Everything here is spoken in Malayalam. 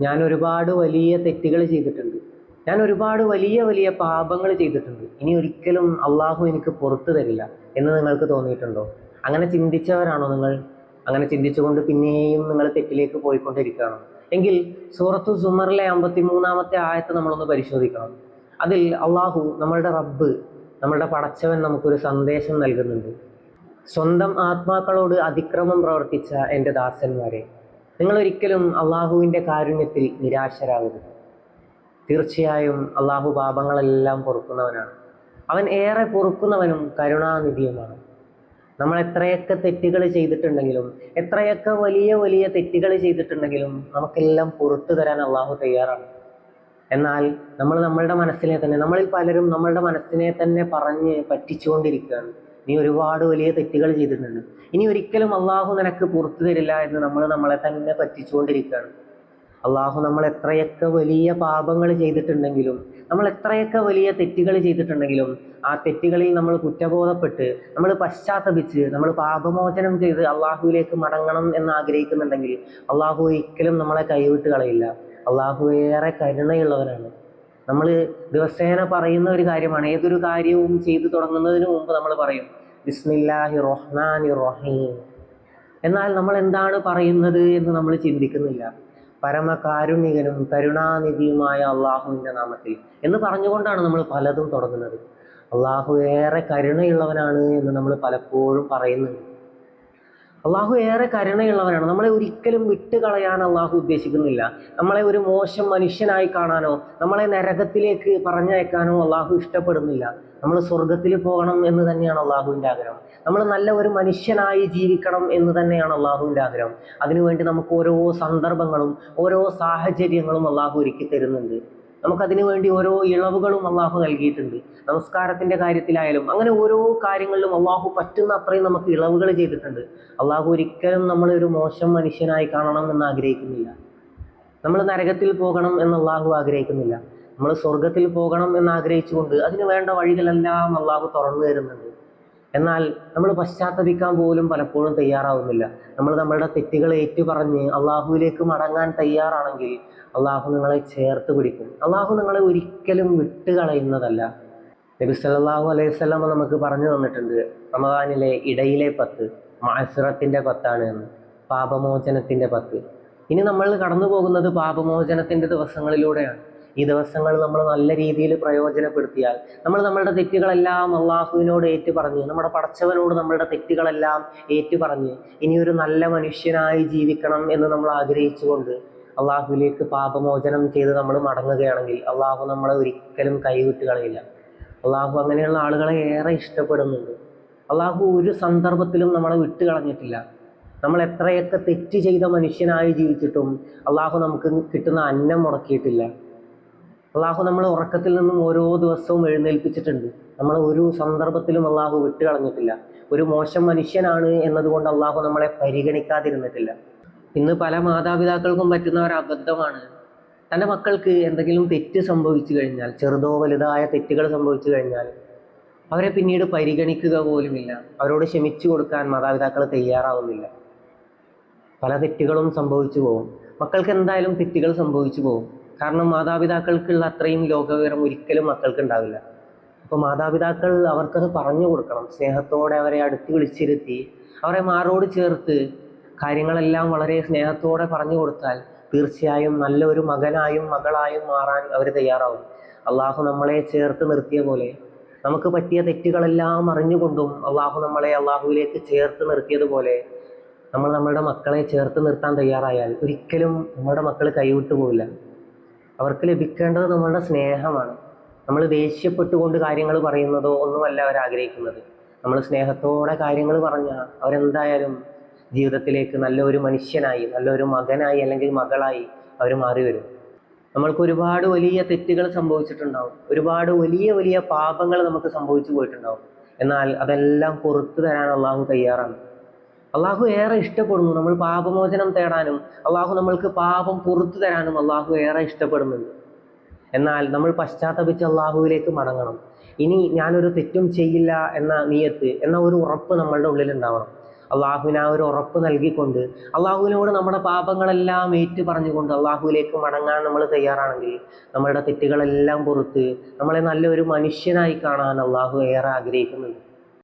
ഞാൻ ഒരുപാട് വലിയ തെറ്റുകൾ ചെയ്തിട്ടുണ്ട്. ഞാൻ ഒരുപാട് വലിയ വലിയ പാപങ്ങൾ ചെയ്തിട്ടുണ്ട്. ഇനി ഒരിക്കലും അള്ളാഹു എനിക്ക് പുറത്തു തരില്ല എന്ന് നിങ്ങൾക്ക് തോന്നിയിട്ടുണ്ടോ? അങ്ങനെ ചിന്തിച്ചവരാണോ നിങ്ങൾ? അങ്ങനെ ചിന്തിച്ചുകൊണ്ട് പിന്നെയും നിങ്ങൾ തെറ്റിലേക്ക് പോയിക്കൊണ്ടിരിക്കുകയാണോ? എങ്കിൽ സൂറത്തു സുമറിലെ അമ്പത്തി മൂന്നാമത്തെ ആയത്ത് നമ്മളൊന്ന് പരിശോധിക്കണം. അതിൽ അള്ളാഹു നമ്മളുടെ റബ്ബ് നമ്മളുടെ പടച്ചവൻ നമുക്കൊരു സന്ദേശം നൽകുന്നുണ്ട്. സ്വന്തം ആത്മാക്കളോട് അതിക്രമം പ്രവർത്തിച്ച എന്റെ ദാസന്മാരെ നിങ്ങൾ ഒരിക്കലും അള്ളാഹുവിന്റെ കാരുണ്യത്തിൽ നിരാശരാകരുത്. തീർച്ചയായും അള്ളാഹു പാപങ്ങളെല്ലാം പൊറുക്കുന്നവനാണ്. അവൻ ഏറെ പൊറുക്കുന്നവനും കരുണാനിധിയുമാണ്. നമ്മൾ എത്രയൊക്കെ തെറ്റുകൾ ചെയ്തിട്ടുണ്ടെങ്കിലും എത്രയൊക്കെ വലിയ വലിയ തെറ്റുകൾ ചെയ്തിട്ടുണ്ടെങ്കിലും നമുക്കെല്ലാം പുറത്തു തരാൻ അള്ളാഹു തയ്യാറാണ്. എന്നാൽ നമ്മൾ നമ്മളുടെ മനസ്സിനെ തന്നെ നമ്മളിൽ പലരും നമ്മളുടെ മനസ്സിനെ തന്നെ പറഞ്ഞ് പറ്റിച്ചുകൊണ്ടിരിക്കുകയാണ്. നീ ഒരുപാട് വലിയ തെറ്റുകൾ ചെയ്തിട്ടുണ്ട്. ഇനി ഒരിക്കലും അള്ളാഹു നിനക്ക് പുറത്തു തരില്ല എന്ന് നമ്മൾ നമ്മളെ തന്നെ പറ്റിച്ചുകൊണ്ടിരിക്കുകയാണ്. അള്ളാഹു നമ്മൾ എത്രയൊക്കെ വലിയ പാപങ്ങൾ ചെയ്തിട്ടുണ്ടെങ്കിലും നമ്മൾ എത്രയൊക്കെ വലിയ തെറ്റുകൾ ചെയ്തിട്ടുണ്ടെങ്കിലും ആ തെറ്റുകളിൽ നമ്മൾ കുറ്റബോധപ്പെട്ട് നമ്മൾ പശ്ചാത്തപിച്ച് നമ്മൾ പാപമോചനം ചെയ്ത് അള്ളാഹുവിലേക്ക് മടങ്ങണം എന്ന് ആഗ്രഹിക്കുന്നുണ്ടെങ്കിൽ അള്ളാഹു ഒരിക്കലും നമ്മളെ കൈവിട്ട് കളയില്ല. അള്ളാഹു ഏറെ കരുണയുള്ളവനാണ്. നമ്മൾ ദിവസേന പറയുന്ന ഒരു കാര്യമാണ് ഏതൊരു കാര്യവും ചെയ്തു തുടങ്ങുന്നതിന് മുമ്പ് നമ്മൾ പറയും ബിസ്മില്ലാഹി റഹ്മാനി റഹീം എന്നാൽ നമ്മൾ എന്താണ് പറയുന്നത് എന്ന് നമ്മൾ ചിന്തിക്കുന്നില്ല. പരമകാരുണികനും കരുണാനിധിയുമായ അള്ളാഹുവിന്റെ നാമത്തിൽ എന്ന് പറഞ്ഞുകൊണ്ടാണ് നമ്മൾ പലതും തുടങ്ങുന്നത്. അള്ളാഹു ഏറെ കരുണയുള്ളവനാണ് എന്ന് നമ്മൾ പലപ്പോഴും പറയുന്നുണ്ട്. അള്ളാഹു ഏറെ കരുണയുള്ളവനാണ്. നമ്മളെ ഒരിക്കലും വിട്ടുകളയാൻ അള്ളാഹു ഉദ്ദേശിക്കുന്നില്ല. നമ്മളെ ഒരു മോശം മനുഷ്യനായി കാണാനോ നമ്മളെ നരകത്തിലേക്ക് പറഞ്ഞയക്കാനോ അള്ളാഹു ഇഷ്ടപ്പെടുന്നില്ല. നമ്മൾ സ്വർഗത്തിൽ പോകണം എന്ന് തന്നെയാണ് അള്ളാഹുവിന്റെ ആഗ്രഹം. നമ്മൾ നല്ല ഒരു മനുഷ്യനായി ജീവിക്കണം എന്ന് തന്നെയാണ് അള്ളാഹുവിന്റെ ആഗ്രഹം. അതിനുവേണ്ടി നമുക്ക് ഓരോ സന്ദർഭങ്ങളും ഓരോ സാഹചര്യങ്ങളും അള്ളാഹു ഒരുക്കി തരുന്നുണ്ട്. നമുക്കതിനു വേണ്ടി ഓരോ ഇളവുകളും അള്ളാഹു നൽകിയിട്ടുണ്ട്. നമസ്കാരത്തിന്റെ കാര്യത്തിലായാലും അങ്ങനെ ഓരോ കാര്യങ്ങളിലും അള്ളാഹു പറ്റുന്ന അത്രയും നമുക്ക് ഇളവുകൾ ചെയ്തിട്ടുണ്ട്. അള്ളാഹു ഒരിക്കലും നമ്മളെ ഒരു മോശം മനുഷ്യനായി കാണണം എന്ന് ആഗ്രഹിക്കുന്നില്ല. നമ്മൾ നരകത്തിൽ പോകണം എന്ന് അള്ളാഹു ആഗ്രഹിക്കുന്നില്ല. നമ്മൾ സ്വർഗത്തിൽ പോകണം എന്ന് ആഗ്രഹിച്ചുകൊണ്ട് അതിന് വേണ്ട വഴികളെല്ലാം അള്ളാഹു തുറന്നു തരുന്നുണ്ട്. എന്നാൽ നമ്മൾ പശ്ചാത്തപിക്കാൻ പോലും പലപ്പോഴും തയ്യാറാവുന്നില്ല. നമ്മൾ നമ്മളുടെ തെറ്റുകൾ ഏറ്റുപറഞ്ഞ് അള്ളാഹുവിലേക്ക് മടങ്ങാൻ തയ്യാറാണെങ്കിൽ അള്ളാഹു നിങ്ങളെ ചേർത്ത് പിടിക്കും. അള്ളാഹു നിങ്ങളെ ഒരിക്കലും വിട്ടുകളയുന്നതല്ല. നബി സല്ലല്ലാഹു അലൈഹി വസല്ലം നമുക്ക് പറഞ്ഞു തന്നിട്ടുണ്ട് റമദാനിലെ ഇടയിലെ പത്ത് മാസുറത്തിന്റെ പത്താണ് എന്ന്. പാപമോചനത്തിന്റെ പത്ത്. ഇനി നമ്മൾ കടന്നു പോകുന്നത് പാപമോചനത്തിന്റെ ദിവസങ്ങളിലൂടെയാണ്. ഈ ദിവസങ്ങൾ നമ്മൾ നല്ല രീതിയിൽ പ്രയോജനപ്പെടുത്തിയാൽ നമ്മൾ നമ്മളുടെ തെറ്റുകളെല്ലാം അള്ളാഹുവിനോട് ഏറ്റു പറഞ്ഞ് നമ്മുടെ പടച്ചവനോട് നമ്മളുടെ തെറ്റുകളെല്ലാം ഏറ്റു പറഞ്ഞ് ഇനിയൊരു നല്ല മനുഷ്യനായി ജീവിക്കണം എന്ന് നമ്മൾ ആഗ്രഹിച്ചുകൊണ്ട് അള്ളാഹുവിലേക്ക് പാപമോചനം ചെയ്ത് നമ്മൾ മടങ്ങുകയാണെങ്കിൽ അള്ളാഹു നമ്മളെ ഒരിക്കലും കൈവിട്ട് കളയില്ല. അള്ളാഹു അങ്ങനെയുള്ള ആളുകളെ ഏറെ ഇഷ്ടപ്പെടുന്നുണ്ട്. അള്ളാഹു ഒരു സന്ദർഭത്തിലും നമ്മളെ വിട്ടു കളഞ്ഞിട്ടില്ല. നമ്മൾ എത്രയൊക്കെ തെറ്റ് ചെയ്ത മനുഷ്യനായി ജീവിച്ചിട്ടും അള്ളാഹു നമുക്ക് കിട്ടുന്ന അന്നം മുടക്കിയിട്ടില്ല. അള്ളാഹു നമ്മളെ ഉറക്കത്തിൽ നിന്നും ഓരോ ദിവസവും എഴുന്നേൽപ്പിച്ചിട്ടുണ്ട്. നമ്മളെ ഒരു സന്ദർഭത്തിലും അള്ളാഹു വിട്ടുകളഞ്ഞിട്ടില്ല. ഒരു മോശം മനുഷ്യനാണ് എന്നതുകൊണ്ട് അള്ളാഹു നമ്മളെ പരിഗണിക്കാതിരുന്നിട്ടില്ല. ഇന്ന് പല മാതാപിതാക്കൾക്കും പറ്റുന്ന ഒരു അബദ്ധമാണ്. തന്റെ മക്കൾക്ക് എന്തെങ്കിലും തെറ്റ് സംഭവിച്ചു കഴിഞ്ഞാൽ ചെറുതോ വലുതായ തെറ്റുകൾ സംഭവിച്ചു കഴിഞ്ഞാൽ അവരെ പിന്നീട് പരിഗണിക്കുക പോലുമില്ല. അവരോട് ക്ഷമിച്ചു കൊടുക്കാൻ മാതാപിതാക്കൾ തയ്യാറാവുന്നില്ല. പല തെറ്റുകളും സംഭവിച്ചു പോകും മക്കൾക്ക് എന്തായാലും തെറ്റുകൾ സംഭവിച്ചു പോകും കാരണം മാതാപിതാക്കൾക്കുള്ള അത്രയും ലോകവിവരം ഒരിക്കലും മക്കൾക്ക് ഉണ്ടാവില്ല. അപ്പോൾ മാതാപിതാക്കൾ അവർക്കത് പറഞ്ഞു കൊടുക്കണം. സ്നേഹത്തോടെ അവരെ അടുത്ത് വിളിച്ചിരുത്തി അവരെ മാറോട് ചേർത്ത് കാര്യങ്ങളെല്ലാം വളരെ സ്നേഹത്തോടെ പറഞ്ഞു കൊടുത്താൽ തീർച്ചയായും നല്ലൊരു മകനായും മകളായും മാറാൻ അവർ തയ്യാറാവും. അള്ളാഹു നമ്മളെ ചേർത്ത് നിർത്തിയ പോലെ നമുക്ക് പറ്റിയ തെറ്റുകളെല്ലാം അറിഞ്ഞുകൊണ്ടും അള്ളാഹു നമ്മളെ അള്ളാഹുവിലേക്ക് ചേർത്ത് നിർത്തിയതുപോലെ നമ്മൾ നമ്മളുടെ മക്കളെ ചേർത്ത് നിർത്താൻ തയ്യാറായാൽ ഒരിക്കലും നമ്മുടെ മക്കൾ കൈവിട്ടു പോവില്ല. അവർക്ക് ലഭിക്കേണ്ടത് നമ്മളുടെ സ്നേഹമാണ്. നമ്മൾ ദേഷ്യപ്പെട്ടുകൊണ്ട് കാര്യങ്ങൾ പറയുന്നതോ ഒന്നുമല്ല അവർ ആഗ്രഹിക്കുന്നത്. നമ്മൾ സ്നേഹത്തോടെ കാര്യങ്ങൾ പറഞ്ഞാൽ അവരെന്തായാലും ജീവിതത്തിലേക്ക് നല്ലൊരു മനുഷ്യനായി നല്ലൊരു മകനായി അല്ലെങ്കിൽ മകളായി അവർ മാറി വരും നമ്മൾക്ക് ഒരുപാട് വലിയ തെറ്റുകൾ സംഭവിച്ചിട്ടുണ്ടാവും. ഒരുപാട് വലിയ വലിയ പാപങ്ങൾ നമുക്ക് സംഭവിച്ചു പോയിട്ടുണ്ടാവും. എന്നാൽ അതെല്ലാം പുറത്തു തരാൻ അള്ളാഹു തയ്യാറാണ്. അള്ളാഹു ഏറെ ഇഷ്ടപ്പെടുന്നു നമ്മൾ പാപമോചനം തേടാനും അള്ളാഹു നമ്മൾക്ക് പാപം പുറത്തു തരാനും അള്ളാഹു ഏറെ ഇഷ്ടപ്പെടുന്നുണ്ട്. എന്നാൽ നമ്മൾ പശ്ചാത്തപിച്ച് അള്ളാഹുവിലേക്ക് മടങ്ങണം. ഇനി ഞാനൊരു തെറ്റും ചെയ്യില്ല എന്ന നീയത്ത് എന്ന ഒരു ഉറപ്പ് നമ്മളുടെ ഉള്ളിൽ ഉണ്ടാവണം അള്ളാഹുവിന് ആ ഒരു ഉറപ്പ് നൽകിക്കൊണ്ട് അള്ളാഹുവിനോട് നമ്മുടെ പാപങ്ങളെല്ലാം ഏറ്റു പറഞ്ഞുകൊണ്ട് അള്ളാഹുവിലേക്ക് മടങ്ങാൻ നമ്മൾ തയ്യാറാണെങ്കിൽ നമ്മളുടെ തെറ്റുകളെല്ലാം പുറത്ത് നമ്മളെ നല്ലൊരു മനുഷ്യനായി കാണാൻ അള്ളാഹു ഏറെ ആഗ്രഹിക്കുന്നുണ്ട്.